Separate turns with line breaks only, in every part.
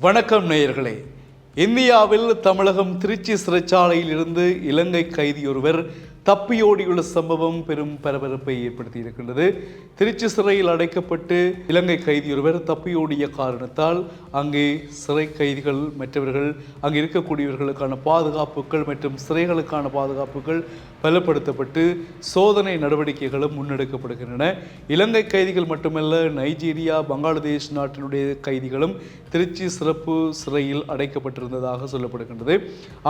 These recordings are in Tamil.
வணக்கம் நேயர்களே. இந்தியாவில் தமிழகம் திருச்சி சிறைச்சாலையில் இருந்து இலங்கை கைதி ஒருவர் தப்பியோடியுள்ள சம்பவம் பெரும் பரபரப்பை ஏற்படுத்தி இருக்கின்றது. திருச்சி சிறையில் அடைக்கப்பட்டு இலங்கை கைதி ஒருவர் தப்பியோடிய காரணத்தால் அங்கே சிறை கைதிகள் மற்றவர்கள் அங்கே இருக்கக்கூடியவர்களுக்கான பாதுகாப்புகள் மற்றும் சிறைகளுக்கான பாதுகாப்புகள் பலப்படுத்தப்பட்டு சோதனை நடவடிக்கைகளும் முன்னெடுக்கப்படுகின்றன. இலங்கை கைதிகள் மட்டுமல்ல நைஜீரியா பங்களாதேஷ் நாட்டினுடைய கைதிகளும் திருச்சி சிறப்பு சிறையில் அடைக்கப்பட்டிருந்ததாக சொல்லப்படுகின்றது.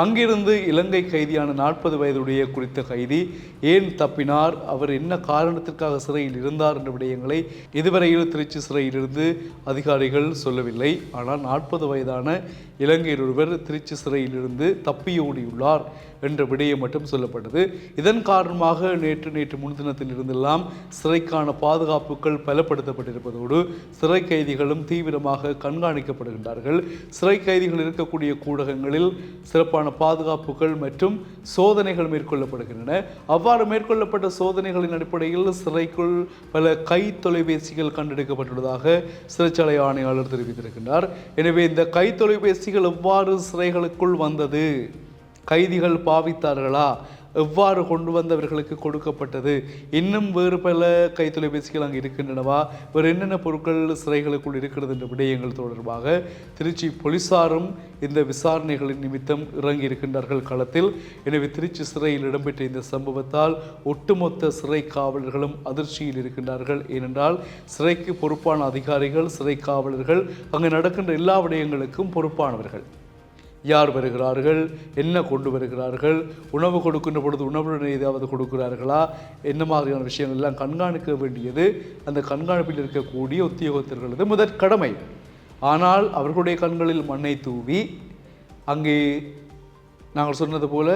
அங்கிருந்து இலங்கை கைதியான நாற்பது வயதுடைய குறித்த கைதி ஏன் தப்பினார் அவர் என்ன காரணத்திற்காக சிறையில் இருந்தார் என்ற விடயங்களை இதுவரையில் திருச்சி சிறையிலிருந்து அதிகாரிகள் சொல்லவில்லை. ஆனால் நாற்பது வயதான இலங்கையில் ஒருவர் திருச்சி சிறையிலிருந்து தப்பியோடியுள்ளார் என்ற விடயம் மட்டும் சொல்லப்பட்டது. இதன் காரணமாக நேற்று நேற்று முன்தினத்தில் இருந்தெல்லாம் சிறைக்கான பாதுகாப்புகள் பலப்படுத்தப்பட்டிருப்பதோடு சிறை கைதிகளும் தீவிரமாக கண்காணிக்கப்படுகின்றார்கள். சிறை கைதிகள் இருக்கக்கூடிய கூடகங்களில் சிறப்பான பாதுகாப்புகள் மற்றும் சோதனைகள் மேற்கொள்ளப்படுகின்றன. அவ்வாறு மேற்கொள்ளப்பட்ட சோதனைகளின் அடிப்படையில் சிறைக்குள் பல கை தொலைபேசிகள் கண்டெடுக்கப்பட்டுள்ளதாக சிறைச்சாலை ஆணையாளர் தெரிவித்திருக்கின்றார். எனவே இந்த கை தொலைபேசிகள் எவ்வாறு சிறைகளுக்குள் வந்தது? கைதிகள் பாவித்தார்களா? எவ்வாறு கொண்டு வந்தவர்களுக்கு கொடுக்கப்பட்டது? இன்னும் வேறு பல கை தொலைபேசிகள் அங்கே இருக்கின்றனவா? வேறு என்னென்ன பொருட்கள் சிறைகளுக்குள் இருக்கிறது என்ற விடயங்கள் தொடர்பாக திருச்சி போலீசாரும் இந்த விசாரணைகளின் நிமித்தம் இறங்கி இருக்கின்றார்கள் களத்தில். எனவே திருச்சி சிறையில் இடம்பெற்ற இந்த சம்பவத்தால் ஒட்டுமொத்த சிறை காவலர்களும் அதிர்ச்சியில் இருக்கின்றார்கள். ஏனென்றால் சிறைக்கு பொறுப்பான அதிகாரிகள் சிறை காவலர்கள் அங்கு நடக்கின்ற எல்லா விடயங்களுக்கும் பொறுப்பானவர்கள். யார் வருகிறார்கள்? என்ன கொண்டு வருகிறார்கள்? உணவு கொடுக்கின்ற பொழுது உணவுடன் ஏதாவது கொடுக்கிறார்களா? என்ன மாதிரியான விஷயங்கள் எல்லாம் கண்காணிக்க வேண்டியது? அந்த கண்காணிப்பில் இருக்கக்கூடிய உத்தியோகத்தர்களது முதற் கடமை. ஆனால் அவர்களுடைய கண்களில் மண்ணை தூவி அங்கே நாங்கள் சொன்னது போல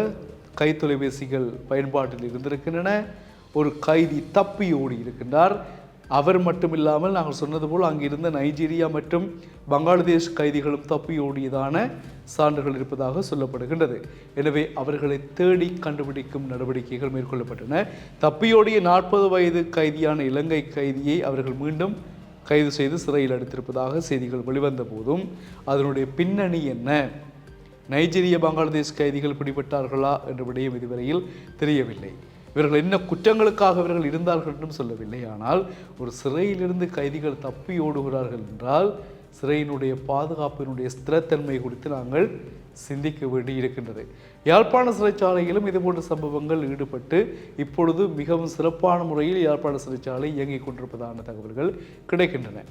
கை தொலைபேசிகள் பயன்பாட்டில் இருந்திருக்கின்றன. ஒரு கைதி தப்பி ஓடி இருக்கின்றார். அவர் மட்டும் இல்லாமல் நாங்கள் சொன்னது போல் அங்கிருந்த நைஜீரியா மற்றும் பங்களாதேஷ் கைதிகளும் தப்பி ஓடியதான சான்றுகள் இருப்பதாக சொல்லப்படுகின்றது. எனவே அவர்களை தேடி கண்டுபிடிக்கும் நடவடிக்கைகள் மேற்கொள்ளப்பட்டன. தப்பியோடிய நாற்பது வயது கைதியான இலங்கை கைதியை அவர்கள் மீண்டும் கைது செய்து சிறையில் அடைத்திருப்பதாக செய்திகள் வெளிவந்த போதும் அதனுடைய பின்னணி என்ன? நைஜீரிய பங்களாதேஷ் கைதிகள் பிடிபட்டார்களா என்ற விடயம் இதுவரையில் தெரியவில்லை. இவர்கள் என்ன குற்றங்களுக்காக இவர்கள் இருந்தார்கள் என்றும் சொல்லவில்லை. ஆனால் ஒரு சிறையிலிருந்து கைதிகள் தப்பி ஓடுகிறார்கள் என்றால் சிறையினுடைய பாதுகாப்பினுடைய ஸ்திரத்தன்மை குறித்து நாங்கள் சிந்திக்க வேண்டி இருக்கின்றது யாழ்ப்பாண சிறைச்சாலையிலும் இதுபோன்ற சம்பவங்கள் ஈடுபட்டு இப்பொழுது மிகவும் சிறப்பான முறையில் யாழ்ப்பாண சிறைச்சாலை இயங்கிக் கொண்டிருப்பதான தகவல்கள் கிடைக்கின்றன.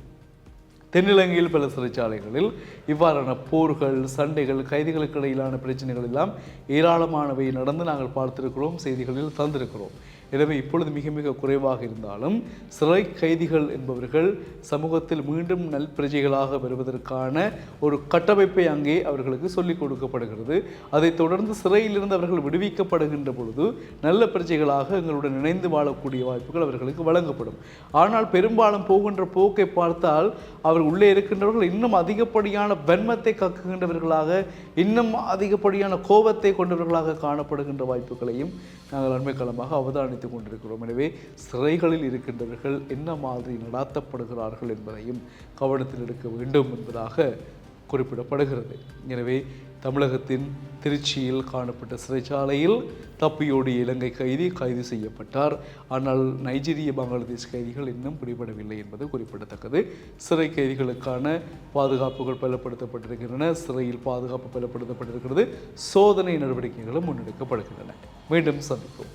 தென்னிலங்கையில் பல சிறைச்சாலைகளில் இவ்வாறான போர்கள் சண்டைகள் கைதிகளுக்கு இடையிலான பிரச்சனைகள் எல்லாம் ஏராளமானவை நடந்து நாங்கள் பார்த்திருக்கிறோம் செய்திகளில் தந்திருக்கிறோம். எனவே இப்பொழுது மிக மிக குறைவாக இருந்தாலும் சிறை கைதிகள் என்பவர்கள் சமூகத்தில் மீண்டும் நல் பிரஜைகளாக வருவதற்கான ஒரு கட்டமைப்பை அங்கே அவர்களுக்கு சொல்லிக் கொடுக்கப்படுகிறது. அதைத் தொடர்ந்து சிறையிலிருந்து அவர்கள் விடுவிக்கப்படுகின்ற பொழுது நல்ல பிரஜைகளாக எங்களுடன் இணைந்து வாழக்கூடிய வாய்ப்புகள் அவர்களுக்கு வழங்கப்படும். ஆனால் பெரும்பாலும் போகின்ற போக்கை பார்த்தால் அவர் உள்ளே இருக்கின்றவர்கள் இன்னும் அதிகப்படியான வன்மத்தை கக்குகின்றவர்களாக இன்னும் அதிகப்படியான கோபத்தை கொண்டவர்களாக காணப்படுகின்ற வாய்ப்புகளையும் நாங்கள் அண்மைக்காலமாக அவதானி அவதானித்துக் கொண்டிருக்கிறோம். எனவே சிறைகளில் இருக்கின்றவர்கள் என்ன மாதிரி நடாத்தப்படுகிறார்கள் என்பதையும் கவனத்தில் எடுக்க வேண்டும் என்பதாக குறிப்பிடப்படுகிறது. எனவே தமிழகத்தின் திருச்சியில் காணப்பட்ட சிறைச்சாலையில் தப்பியோடிய இலங்கை கைதி கைது செய்யப்பட்டார். ஆனால் நைஜீரிய பங்களாதேஷ் கைதிகள் இன்னும் பிடிபடவில்லை என்பது குறிப்பிடத்தக்கது. சிறை கைதிகளுக்கான பாதுகாப்புகள் பலப்படுத்தப்பட்டிருக்கின்றன. சிறையில் பாதுகாப்பு பலப்படுத்தப்பட்டிருக்கிறது. சோதனை நடவடிக்கைகளும் முன்னெடுக்கப்படுகின்றன. மீண்டும் சந்திப்போம்.